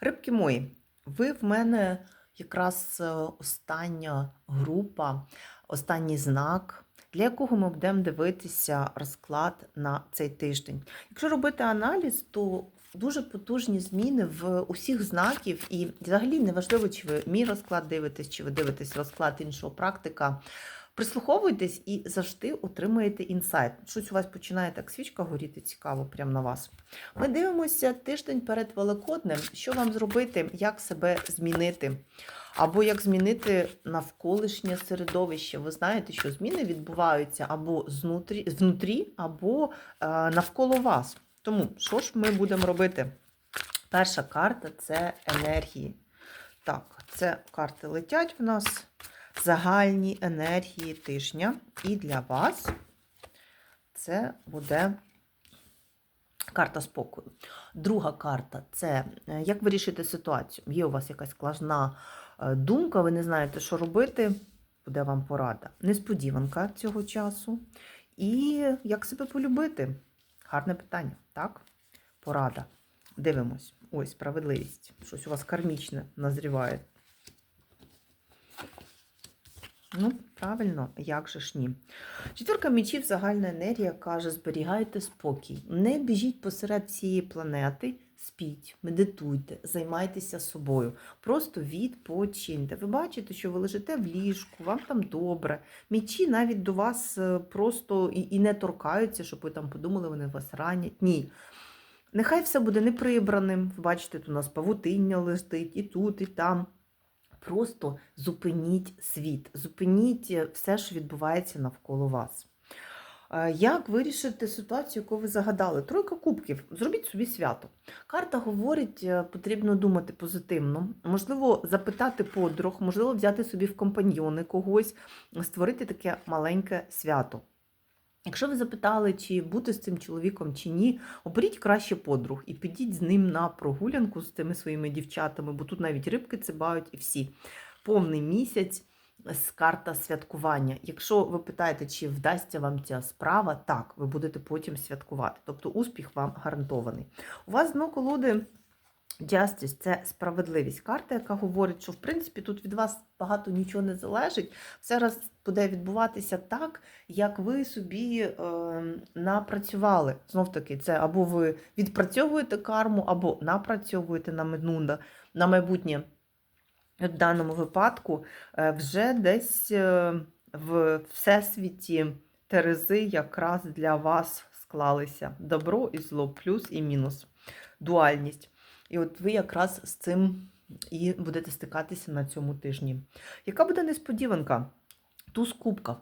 Рибки мої, ви в мене якраз е, остання група, останній знак, для якого ми будемо дивитися розклад на цей тиждень. Якщо робити аналіз, то дуже потужні зміни в усіх знаків, і взагалі неважливо, чи ви мій розклад дивитесь, чи ви дивитесь розклад іншого практика. Прислуховуйтесь і завжди отримуєте інсайт. Щось у вас починає так свічка горіти цікаво прямо на вас. Ми дивимося тиждень перед Великоднем, що вам зробити, як себе змінити, або як змінити навколишнє середовище. Ви знаєте, що зміни відбуваються або знутрі, внутрі, або е, навколо вас. Тому що ж ми будемо робити? Перша карта це енергії. Так, це карти летять в нас загальні енергії тижня. І для вас це буде карта спокою. Друга карта це е, як вирішити ситуацію. Є у вас якась складна е, думка, ви не знаєте, що робити, буде вам порада. Несподіванка цього часу. І як себе полюбити? Гарне питання, так? Порада. Дивимось. Ось, справедливість. Щось у вас кармічне назріває. Ну, правильно, як же ж ні. Четвірка мечів, загальна енергія каже: зберігайте спокій. Не біжіть посеред цієї планети, спіть, медитуйте, займайтеся собою. Просто відпочиньте. Ви бачите, що ви лежите в ліжку, вам там добре. Мічі навіть до вас е, просто і, і не торкаються, щоб ви там подумали, вони вас ранять. Ні. Нехай все буде неприбраним. Ви бачите, тут у нас павутиння лежить і тут, і там. Просто зупиніть світ, зупиніть е, все, що відбувається навколо вас. Е, Як вирішити ситуацію, яку ви загадали? Тройка кубків. Зробіть собі свято. Карта говорить, е, потрібно думати позитивно, можливо, запитати подруг, можливо, взяти собі в компаньйони когось, створити таке маленьке свято. Якщо ви запитали, чи бути з цим чоловіком чи ні, оберіть краще подруг і підіть з ним на прогулянку з тими своїми дівчатами, бо тут навіть рибки цибають і всі. Повний місяць з карта святкування. Якщо ви питаєте, чи вдасться вам ця справа, так, ви будете потім святкувати. Тобто успіх вам гарантований. У вас дно колоди. Justice – це справедливість. Карта, яка говорить, що в принципі тут від вас багато нічого не залежить. Все раз буде відбуватися так, як ви собі е, напрацювали. Знов таки, це або ви відпрацьовуєте карму, або напрацьовуєте на минуле, на майбутнє. В даному випадку е, вже десь е, в всесвіті Терези якраз для вас склалися добро і зло, плюс і мінус, дуальність. І от ви якраз з цим і будете стикатися на цьому тижні. Яка буде несподіванка? Туз кубка.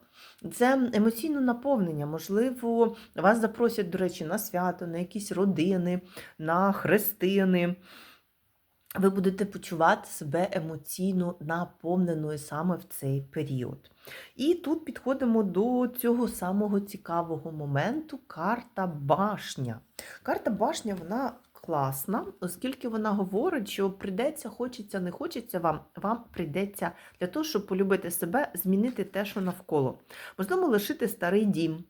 Це емоційне наповнення. Можливо, вас запросять, до речі, на свято, на якісь родини, на хрестини. Ви будете почувати себе емоційно наповненою саме в цей період. І тут підходимо до цього самого цікавого моменту карта башня. Карта башня, вона класна, оскільки вона говорить, що прийдеться, хочеться, не хочеться вам, вам прийдеться для того, щоб полюбити себе, змінити те, що навколо. Можливо, лишити старий дім.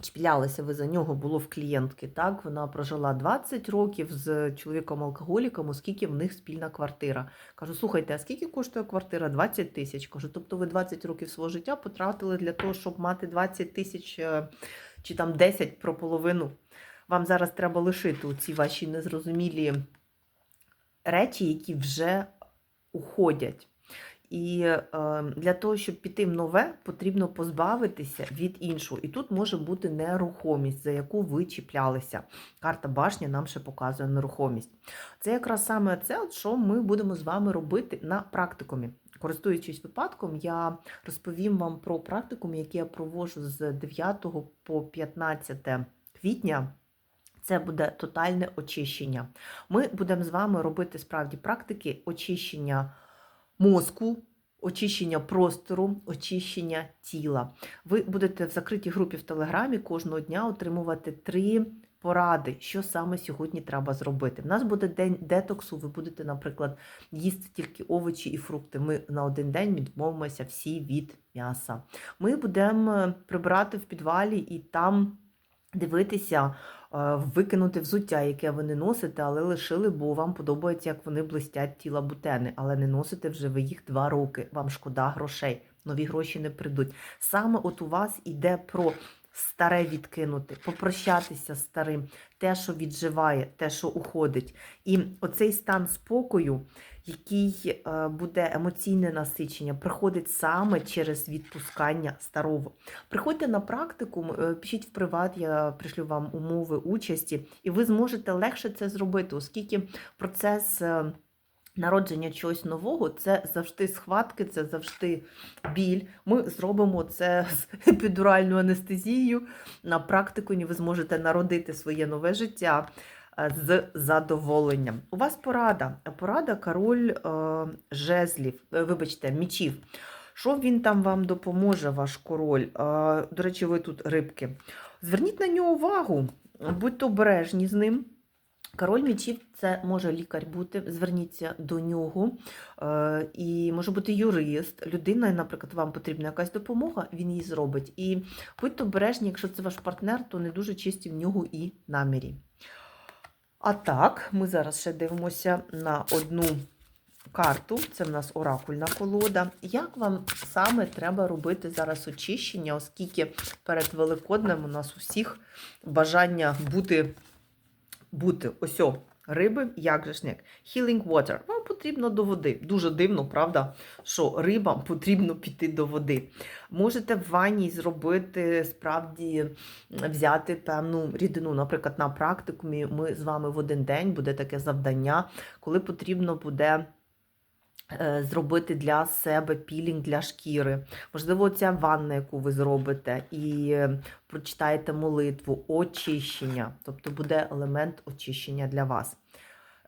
Чіплялися ви за нього, було в клієнтки. Так, вона прожила 20 років з чоловіком-алкоголіком, оскільки в них спільна квартира. Кажу, слухайте, а скільки коштує квартира? 20 тисяч. Кажу, тобто ви 20 років свого життя потратили для того, щоб мати 20 тисяч е, чи там 10 про половину. Вам зараз треба лишити ці ваші незрозумілі речі, які вже уходять. І е, для того, щоб піти в нове, потрібно позбавитися від іншого. І тут може бути нерухомість, за яку ви чіплялися. Карта башня нам ще показує нерухомість. Це якраз саме це, що ми будемо з вами робити на практикумі. Користуючись випадком, я розповім вам про практикум, який я проводжу з 9 по 15 квітня. Це буде тотальне очищення. Ми будемо з вами робити справді практики очищення мозку, очищення простору, очищення тіла. Ви будете в закритій групі в Телеграмі кожного дня отримувати три поради, що саме сьогодні треба зробити. В нас буде день детоксу, ви будете, наприклад, їсти тільки овочі і фрукти. Ми на один день відмовимося всі від м'яса. Ми будемо прибирати в підвалі і там. Дивитися, викинути взуття, яке ви не носите, але лишили, бо вам подобається, як вони блистять тіла бутени, але не носите вже ви їх два роки. Вам шкода грошей, нові гроші не прийдуть. Саме от у вас іде про старе відкинути, попрощатися з старим, те, що відживає, те, що уходить. І оцей стан спокою, який е, буде емоційне насичення, приходить саме через відпускання старого. Приходьте на практику, е, пишіть в приват, я пришлю вам умови участі, і ви зможете легше це зробити, оскільки процес. Народження чогось нового це завжди схватки, це завжди біль. Ми зробимо це з епідуральною анестезією. На практикуні ви зможете народити своє нове життя е, з задоволенням. У вас порада. Порада король е, жезлів, е, вибачте, мічів. Що він там вам допоможе, ваш король? До речі, ви тут рибки. Зверніть на нього увагу, будьте обережні з ним. Король мечів це може лікар бути, зверніться до нього. Е, і може бути юрист, людина, наприклад, вам потрібна якась допомога, він її зробить. І будьте обережні, якщо це ваш партнер, то не дуже чисті в нього і намірі. А так, ми зараз ще дивимося на одну карту. Це в нас оракульна колода. Як вам саме треба робити зараз очищення, оскільки перед Великоднем у нас усіх бажання бути бути ось риби, як же ж як? Healing water. Вам потрібно до води. Дуже дивно, правда, що рибам потрібно піти до води. Можете в ванні зробити, справді взяти певну рідину. Наприклад, на практикумі ми з вами в один день буде таке завдання, коли потрібно буде. Е, Зробити для себе пілінг для шкіри. Можливо, ця ванна, яку ви зробите, і е, прочитаєте молитву, очищення, тобто буде елемент очищення для вас.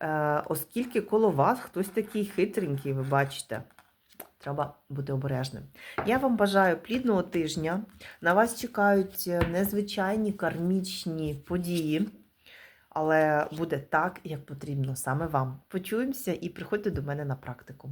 Е, оскільки коло вас хтось такий хитренький, ви бачите, треба бути обережним. Я вам бажаю плідного тижня. На вас чекають незвичайні кармічні події, але буде так, як потрібно саме вам. Почуємося і приходьте до мене на практику.